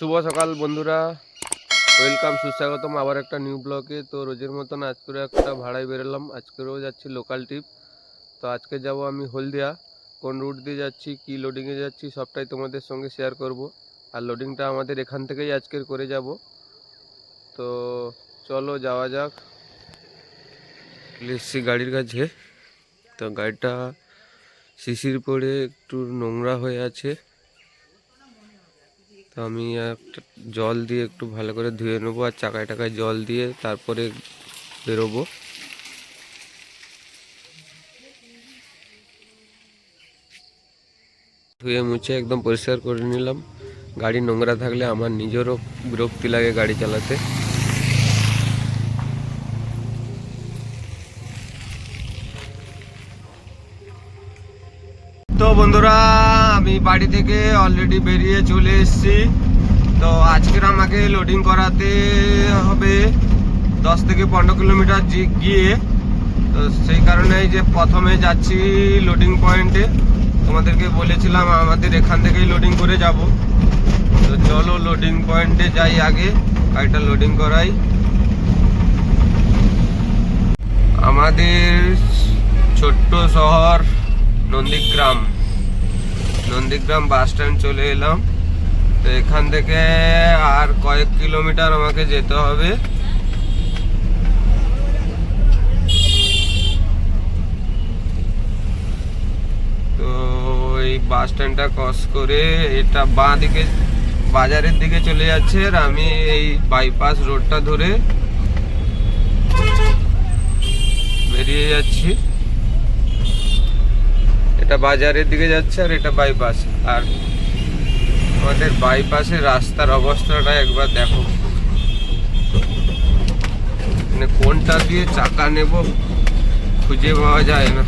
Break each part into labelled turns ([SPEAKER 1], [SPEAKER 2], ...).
[SPEAKER 1] শুভ সকাল, বন্ধুরা। ওয়েলকাম সুস্বাগতম আবার একটা নিউ ব্লকে তো রোজের মতন আজকেরও একটা ভাড়ায় বেরোলাম। আজকেরও যাচ্ছি লোকাল ট্রিপ তো আজকে যাব আমি হলদিয়া। কোন রুট দিয়ে যাচ্ছি, কি লোডিংয়ে যাচ্ছি, সবটাই তোমাদের সঙ্গে শেয়ার করব। আর লোডিংটা আমাদের এখান থেকেই আজকের করে যাব। তো চলো যাওয়া যাক। এসছি গাড়ির কাছে। তো গাড়িটা শিশির পড়ে একটু নোংরা হয়ে আছে। আমি একটা জল দিয়ে একটু ভালো করে ধুয়ে নেব আর চাকায় টাকায় জল দিয়ে তারপরে বেরোবো। ধুয়ে মুছে একদম পরিষ্কার করে নিলাম। গাড়ি নোংরা থাকলে আমার নিজেরও বিরক্তি লাগে গাড়ি চালাতে। তো বন্ধুরা আমি বাড়ি থেকে অলরেডি বেরিয়ে চলে এসেছি। তো আজকের আমাকে লোডিং করাতে হবে দশ থেকে পনেরো কিলোমিটার গিয়ে। তো সেই কারণে যে প্রথমে যাচ্ছি লোডিং পয়েন্টে তোমাদেরকে বলেছিলাম আমাদের এখান থেকেই লোডিং করে যাব। তো চলো লোডিং পয়েন্টে যাই আগে, গাড়িটা লোডিং করাই। আমাদের ছোট্ট শহর নন্দীগ্রাম। নন্দীগ্রাম বাস স্ট্যান্ড চলে এলাম। তো এখান থেকে আর কয়েক কিলোমিটার আমাকে যেতে হবে। তো এই বাস স্ট্যান্ডটা ক্রস করে এটা বাঁ দিকে, বাজারের দিকে চলে যাচ্ছে আর আমি এই বাইপাস রোডটা ধরে বেরিয়ে যাচ্ছি। এটা বাজারের দিকে যাচ্ছে আর এটা বাইপাস আর আমাদের বাইপাসের রাস্তার অবস্থাটা একবার দেখো। মানে কোনটা দিয়ে চাকা নেব খুঁজে পাওয়া যায় না।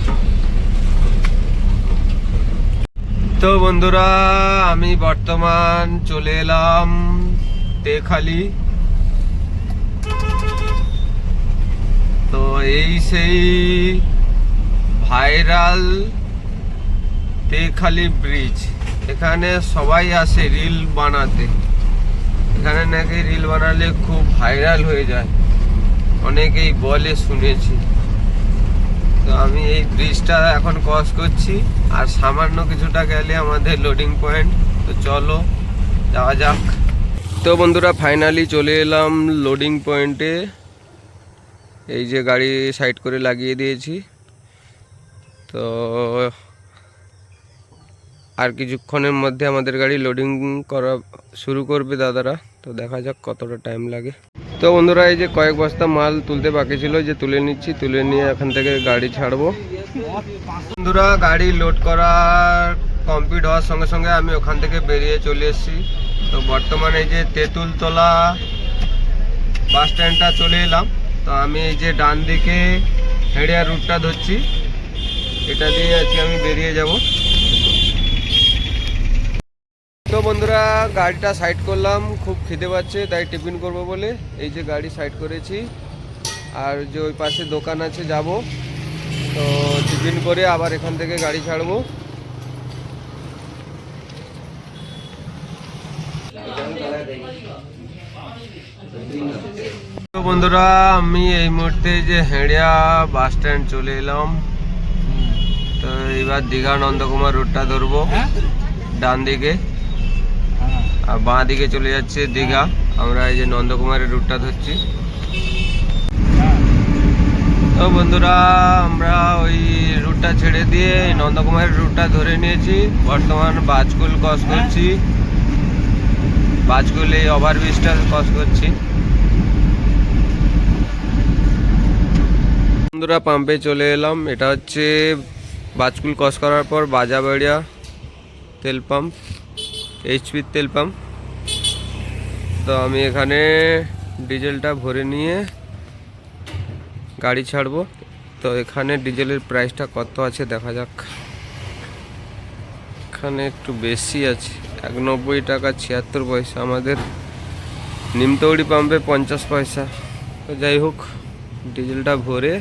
[SPEAKER 1] তো বন্ধুরা, আমি বর্তমান চলে এলাম তেখালি। তো এই সেই ভাইরাল তেখালি ব্রিজ। এখানে সবাই আসে রিল বানাতে। এখানে নাকি রিল বানালে খুব ভাইরাল হয়ে যায়। অনেকেই বলে, শুনেছি। তো আমি এই ব্রিজটা এখন ক্রস করছি। আর সামান্য কিছুটা গেলে আমাদের লোডিং পয়েন্ট তো চলো, যাওয়া যাক। তো বন্ধুরা ফাইনালি চলে এলাম লোডিং পয়েন্টে এই যে গাড়ি সাইড করে লাগিয়ে দিয়েছি। তো আর কিছুক্ষণের মধ্যে আমাদের গাড়ি লোডিং করা শুরু করবে দাদারা। তো দেখা যাক কতটা টাইম লাগে। তো বন্ধুরা, এই যে কয়েক বস্তা মাল তুলতে বাকি ছিল, যে তুলে নিচ্ছি, তুলে নিয়ে এখান থেকে গাড়ি ছাড়বো। বন্ধুরা, গাড়ি লোড করার কমপ্লিট হওয়ার সঙ্গে সঙ্গে আমি ওখান থেকে বেরিয়ে চলে এসেছি। তো বর্তমানে এই যে তেঁতুলতলা বাস স্ট্যান্ডটা চলে এলাম। তো আমি এই যে ডান দিকে হেড়িয়া রুটটা ধরছি। এটা দিয়ে আজকে আমি বেরিয়ে যাব। তো বন্ধুরা গাড়িটা সাইড করলাম খুব খিদে পাচ্ছে তাই টিফিন করব বলে এই যে গাড়ি সাইড করেছি। আর যে ওই পাশে দোকান আছে যাব। তো টিফিন করে আবার এখান থেকে গাড়ি ছাড়বো। তো বন্ধুরা আমি এই মুহূর্তে যে হেঁড়িয়া বাস স্ট্যান্ড চলে এলাম। তো এবার দীঘা নন্দকুমার রুটটা ধরবো ডান দিকে। আর বাঁ দিকে চলে যাচ্ছে দীঘা। আমরা এই যে নন্দকুমারের রুটটা ধরছি। তো বন্ধুরা, আমরা ওই রুটটা ছেড়ে দিয়ে নন্দকুমারের রুটটা ধরে নিয়েছি। বর্তমান বাজকুল ক্রস করছি। বাজকুল এই ওভারব্রিজটা ক্রস করছি। বন্ধুরা পাম্পে চলে এলাম। এটা হচ্ছে বাজকুল ক্রস করার পর বাজাবাড়িয়া তেল পাম্প এইচপির তেল পাম্প। তো আমি এখানে ডিজেলটা ভরে নিয়ে গাড়ি ছাড়বো। তো এখানে ডিজেলের প্রাইসটা কত আছে দেখা যাক। এখানে একটু বেশি আছে এক নব্বই টাকা ছিয়াত্তর পয়সা আমাদের। নিমতৌড়ি পাম্পে পঞ্চাশ পয়সা। তো যাই হোক, ডিজেলটা ভরে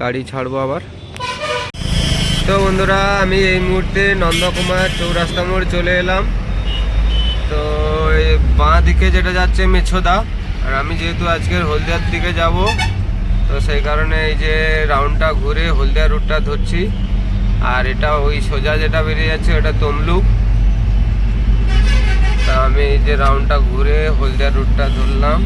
[SPEAKER 1] গাড়ি ছাড়বো আবার। তো বন্ধুরা, আমি এই মুহূর্তে নন্দকুমার চৌরাস্তা মোড় চলে এলাম। তো বাঁ দিকে যেটা যাচ্ছে মেছোদা, আর আমি যেহেতু আজকের হলদিয়ার দিকে যাব, তো সেই কারণে এই যে রাউন্ডটা ঘুরে হলদিয়া রুটটা ধরছি। আর এটা ওই সোজা যেটা বেরিয়ে যাচ্ছে, ওটা তমলুক। তা আমি এই যে রাউন্ডটা ঘুরে হলদিয়া রুটটা ধরলাম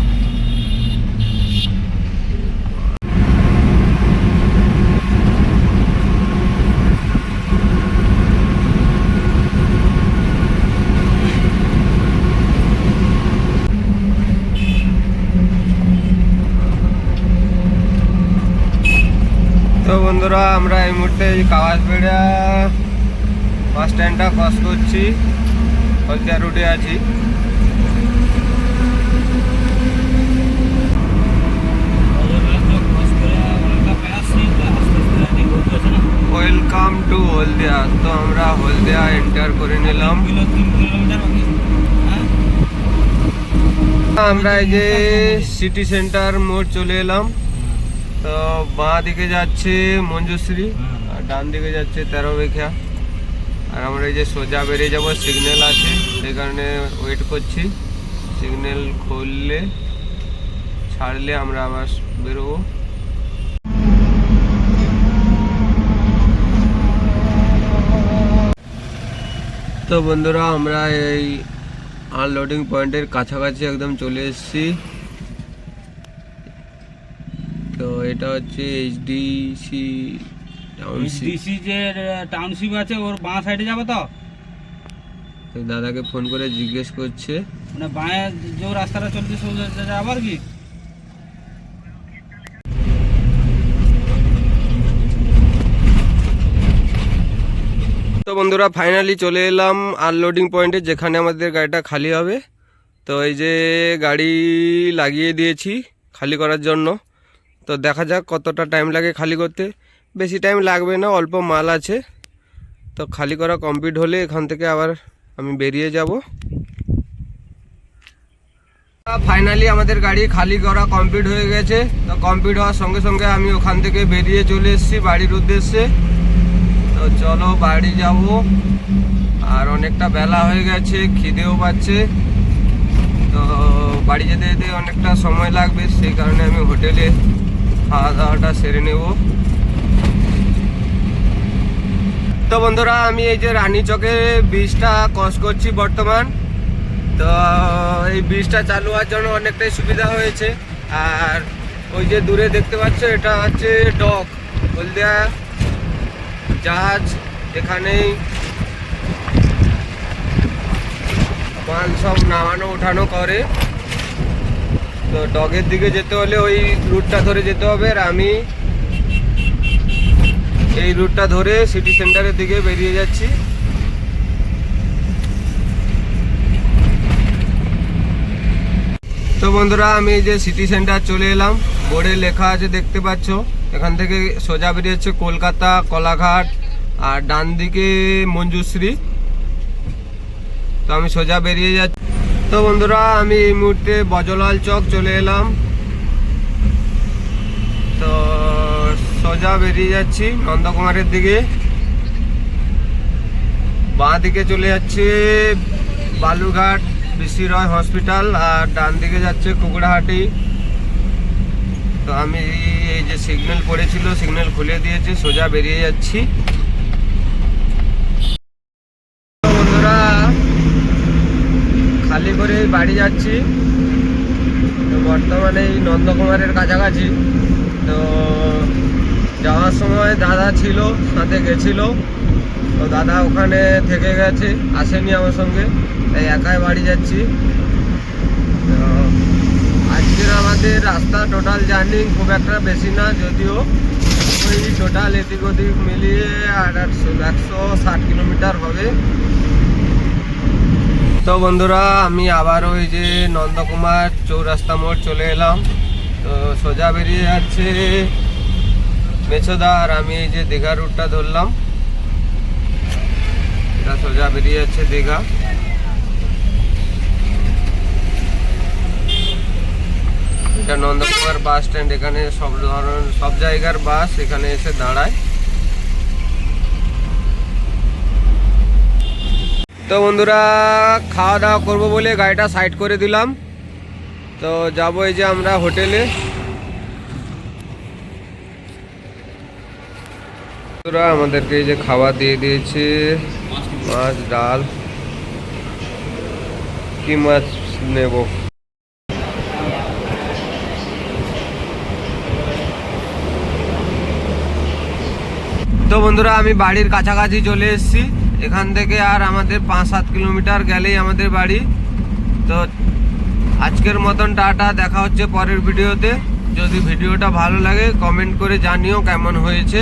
[SPEAKER 1] তো বন্ধুরা, আমরা এই মুহূর্তে এই কাওয়াসবেড়া বাস স্ট্যান্ডটা ক্রস করছি। হলদিয়া রুটে আছি। Welcome to Haldia. তো আমরা হলদিয়া এন্টার করে নিলাম। আমরা এই যে সিটি সেন্টার মোড় চলে এলাম। তো বাঁ দিকে যাচ্ছে মঞ্জুশ্রী আর ডান দিকে যাচ্ছে তেরো বেখা আর আমরা এই যে সোজা বেরিয়ে যাব সিগন্যাল আছে সেই কারণে ওয়েট করছি। সিগন্যাল খুললে ছাড়লে আমরা আবার বেরোবো। তো বন্ধুরা আমরা এই আনলোডিং পয়েন্টের কাছাকাছি একদম চলে এসেছি তো এটা হচ্ছে এইচডিসি টাউনশিপ
[SPEAKER 2] ডিসি যে টাউনশিপ আছে ওর বাঁ সাইডে যাবে তো?
[SPEAKER 1] তো দাদাকে ফোন করে জিজ্ঞেস করছে।
[SPEAKER 2] মানে বাঁয়ে যে রাস্তাটা চলছে সোজা যাবার কি?
[SPEAKER 1] তো বন্ধুরা ফাইনালি চলে এলাম আনলোডিং পয়েন্টে যেখানে আমাদের গাড়িটা খালি হবে। তো এই যে গাড়ি লাগিয়ে দিয়েছি খালি করার জন্য। তো দেখা যাক কতটা টাইম লাগে খালি করতে। বেশি টাইম লাগবে না, অল্প মাল আছে। তো খালি করা কমপ্লিট হলে এখান থেকে আবার আমি বেরিয়ে যাব। ফাইনালি আমাদের গাড়ি খালি করা কমপ্লিট হয়ে গেছে। তো কমপ্লিট হওয়ার সঙ্গে সঙ্গে আমি ওখান থেকে বেরিয়ে চলে এসেছি বাড়ির উদ্দেশ্যে। তো চলো বাড়ি যাব। আর অনেকটা বেলা হয়ে গেছে, খিদেও পাচ্ছে। তো বাড়ি যেতে যেতে অনেকটা সময় লাগবে, সেই কারণে আমি হোটেলে খাওয়া দাওয়াটা সেরে নেব। তো বন্ধুরা, আমি এই যে রানী চকের ব্রিজটা ক্রস করছি বর্তমান। তো এই ব্রিজটা চালু হওয়ার জন্য অনেকটাই সুবিধা হয়েছে। আর ওই যে দূরে দেখতে পাচ্ছ, এটা হচ্ছে ডক, হলদিয়া জাহাজ। এখানেই মাল সব নামানো ওঠানো করে। তো ডগের দিকে যেতে হলে ওই রুটটা ধরে যেতে হবে আর আমি এই রুটটা ধরে সিটি সেন্টারের দিকে বেরিয়ে যাচ্ছি। তো বন্ধুরা, আমি যে সিটি সেন্টার চলে এলাম। বোর্ডে লেখা আছে, দেখতে পাচ্ছ। এখান থেকে সোজা বেরিয়েছে কলকাতা, কলাঘাট আর ডান দিকে মঞ্জুশ্রী। তো আমি সোজা বেরিয়ে যাচ্ছি। তো বন্ধুরা, আমি এই মুহূর্তে বজলাল চক চলে এলাম। তো সোজা বেরিয়ে যাচ্ছি নন্দকুমারের দিকে। বাঁ দিকে চলে যাচ্ছে বালুঘাট বিসি রয় হসপিটাল আর ডান দিকে যাচ্ছে কুকুড়াহাটি। তো আমি এই যে সিগন্যাল পড়েছিল, সিগন্যাল খুলে দিয়েছি, সোজা বেরিয়ে যাচ্ছি তো বন্ধুরা খালি করে বাড়ি যাচ্ছি। তো বর্তমানে এই নন্দকুমারের কাছাকাছি। তো যাওয়ার সময় দাদা ছিল, সাথে গেছিল। তো দাদা ওখানে থেকে গেছে, আসেনি আমার সঙ্গে। তাই একাই বাড়ি যাচ্ছি। তো আজকের আমাদের রাস্তা টোটাল জার্নি খুব একটা বেশি না, যদিও ওই টোটাল এদিক ওদিক মিলিয়ে আর একশো ষাট কিলোমিটার হবে। তো বন্ধুরা, আমি আবার ওই যে নন্দকুমার চৌরাস্তা মোড় চলে এলাম। তো সোজা বেরিয়ে যাচ্ছে মেছোদা, আর আমি এই যে দীঘা রুটটা ধরলাম। এটা সোজা বেরিয়ে যাচ্ছে দীঘা। এটা নন্দকুমার বাস স্ট্যান্ড এখানে সব ধরনের সব জায়গার বাস এখানে এসে দাঁড়ায়। তো বন্ধুরা খাওয়া দাওয়া করব বলে গাড়িটা সাইড করে দিলাম। তো যাব এই যে আমরা হোটেলে। বন্ধুরা, আমাদেরকে এই যে খাবার দিয়ে দিয়েছে, মাছ, ডাল। কি মাছ নেব? তো বন্ধুরা, আমি বাড়ির কাছাকাছি চলে এসেছি। এখান থেকে আর আমাদের পাঁচ সাত কিলোমিটার গেলেই আমাদের বাড়ি। তো আজকের মতন টাটা, দেখা হচ্ছে পরের ভিডিওতে। যদি ভিডিওটা ভালো লাগে কমেন্ট করে জানিও কেমন হয়েছে।